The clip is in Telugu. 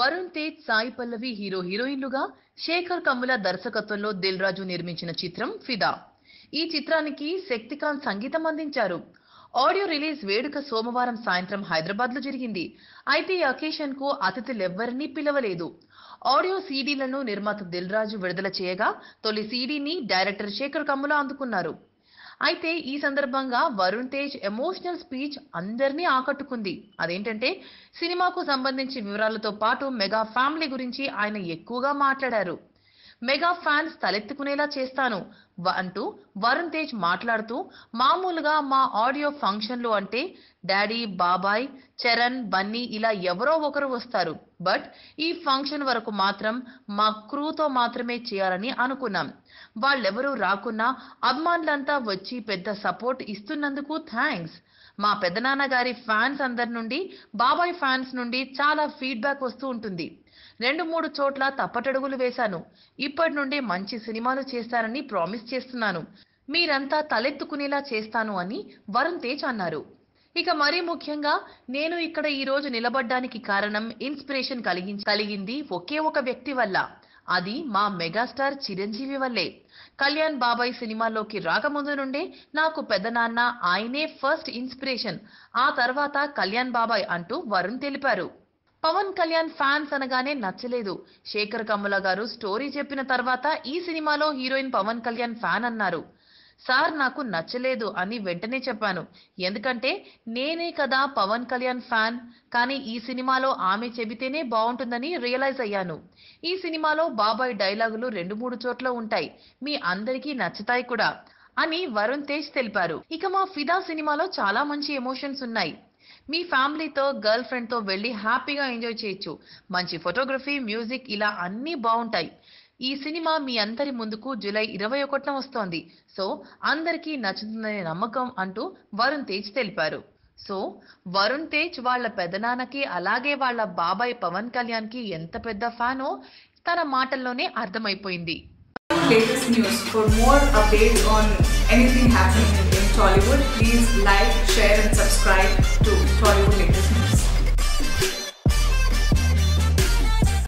వరుణ్ తేజ్ సాయి పల్లవి హీరో హీరోయిన్లుగా శేఖర్ కమ్ముల దర్శకత్వంలో దిల్ రాజు నిర్మించిన చిత్రం ఫిదా. ఈ చిత్రానికి శక్తికాంత్ సంగీతం అందించారు. ఆడియో రిలీజ్ వేడుక సోమవారం సాయంత్రం హైదరాబాద్లో జరిగింది. అయితే ఈ అకేషన్కు అతిథులెవ్వరినీ పిలవలేదు. ఆడియో సీడీలను నిర్మాత దిల్ రాజు విడుదల చేయగా తొలి సీడీని డైరెక్టర్ శేఖర్ కమ్ముల అందుకున్నారు. అయితే ఈ సందర్భంగా వరుణ్ తేజ్ ఎమోషనల్ స్పీచ్ అందరినీ ఆకట్టుకుంది. అదేంటంటే సినిమాకు సంబంధించి వివరాలతో పాటు మెగా ఫ్యామిలీ గురించి ఆయన ఎక్కువగా మాట్లాడారు. మెగా ఫ్యాన్స్ తలెత్తుకునేలా చేస్తాను అంటూ వరుణ్ తేజ్ మాట్లాడుతూ మామూలుగా మా ఆడియో ఫంక్షన్లు అంటే డాడీ బాబాయ్ చరణ్ బన్నీ ఇలా ఎవరో ఒకరు వస్తారు. బట్ ఈ ఫంక్షన్ వరకు మాత్రం మా క్రూతో మాత్రమే చేయాలని అనుకున్నాం. వాళ్ళెవరూ రాకున్నా అభిమానులంతా వచ్చి పెద్ద సపోర్ట్ ఇస్తున్నందుకు థ్యాంక్స్. మా పెదనాన్న గారి ఫ్యాన్స్ అందరి నుండి బాబాయ్ ఫ్యాన్స్ నుండి చాలా ఫీడ్బ్యాక్ వస్తూ ఉంటుంది. రెండు మూడు చోట్ల తప్పటడుగులు వేశాను. ఇప్పటి నుండి మంచి సినిమాలు చేస్తానని ప్రామిస్ చేస్తున్నాను. మీరంతా తలెత్తుకునేలా చేస్తాను అని వరుణ్ తేజ్ అన్నారు. ఇక మరీ ముఖ్యంగా నేను ఇక్కడ ఈ రోజు నిలబడ్డానికి కారణం ఇన్స్పిరేషన్ కలిగి కలిగింది ఒకే ఒక వ్యక్తి వల్ల. అది మా మెగాస్టార్ చిరంజీవి వల్లే. కళ్యాణ్ బాబాయ్ సినిమాలోకి రాకముందు నుండే నాకు పెద్దనాన్న ఆయనే ఫస్ట్ ఇన్స్పిరేషన్. ఆ తర్వాత కళ్యాణ్ బాబాయ్ అంటూ వరుణ్ తెలిపారు. పవన్ కళ్యాణ్ ఫ్యాన్స్ అనగానే నచ్చలేదు. శేఖర్ కమ్ముల గారు స్టోరీ చెప్పిన తర్వాత ఈ సినిమాలో హీరోయిన్ పవన్ కళ్యాణ్ ఫ్యాన్ అన్నారు. సార్ నాకు నచ్చలేదు అని వెంటనే చెప్పాను. ఎందుకంటే నేనే కదా పవన్ కళ్యాణ్ ఫ్యాన్. కానీ ఈ సినిమాలో ఆమె చెబితేనే బాగుంటుందని రియలైజ్ అయ్యాను. ఈ సినిమాలో బాబాయ్ డైలాగులు రెండు మూడు చోట్ల ఉంటాయి. మీ అందరికీ నచ్చుతాయి కూడా అని వరుణ్ తేజ్ తెలిపారు. ఇక మా ఫిదా సినిమాలో చాలా మంచి ఎమోషన్స్ ఉన్నాయి. మీ ఫ్యామిలీతో గర్ల్ ఫ్రెండ్తో వెళ్ళి హ్యాపీగా ఎంజాయ్ చేయొచ్చు. మంచి ఫోటోగ్రఫీ మ్యూజిక్ ఇలా అన్నీ బాగుంటాయి ఈ సినిమా మీ అందరి ముందుకు జూలై ఇరవై ఒకటిన వస్తోంది. సో అందరికీ నచ్చుతుందనే నమ్మకం అంటూ వరుణ్ తేజ్ తెలిపారు. సో వరుణ్ తేజ్ వాళ్ళ పెదనాన్నకి అలాగే వాళ్ళ బాబాయ్ పవన్ కళ్యాణ్కి ఎంత పెద్ద ఫ్యానో తన మాటల్లోనే అర్థమైపోయింది. Latest news for more updates on anything happening Please like, share and subscribe to